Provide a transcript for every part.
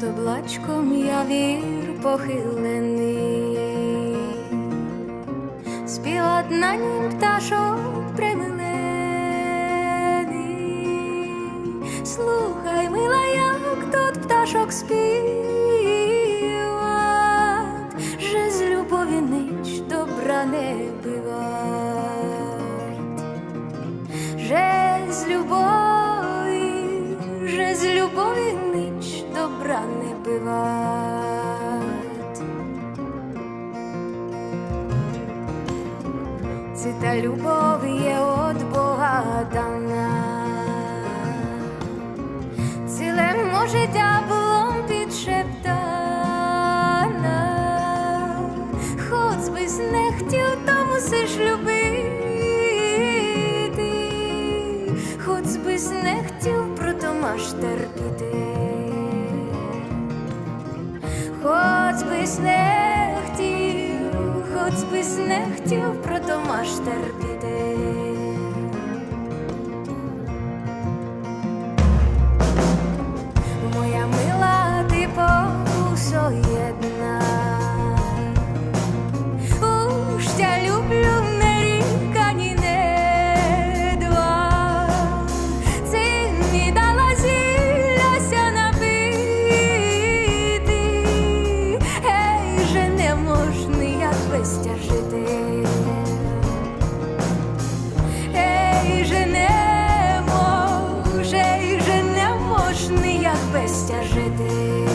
Под облачком явір похилений, спіла на нім пташок примилений. Слухай, мила, як тут пташок співать, же з любові нич добра не бивать, же з любові, же з любові добра не. Це та любов є от Бога дана. Цілемо життя було підшептана, хоч би не хотів, то мусиш любити, хоч би не хотів, прото маш терпіти, хоч би не хотів, хоч би не хотів, прото маш терпіти. day.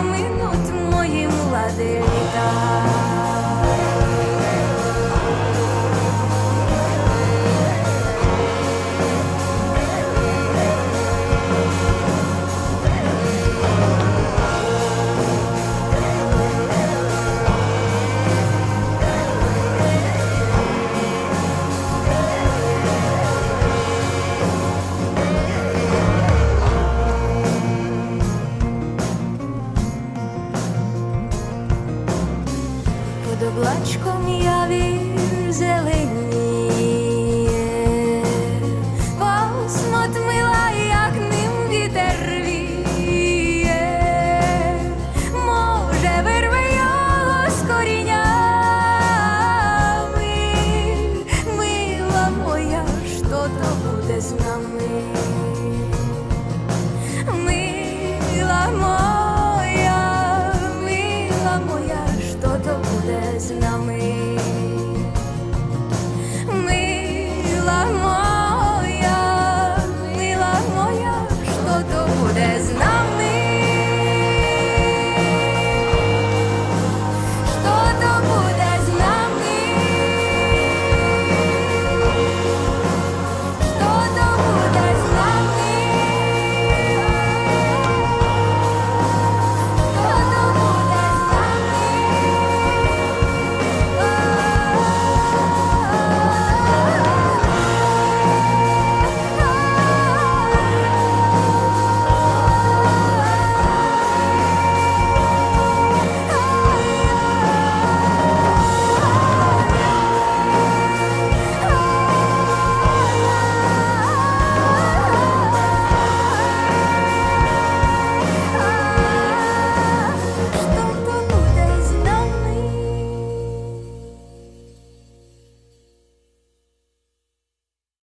Аж проминуть мої млади літа. Облачком явір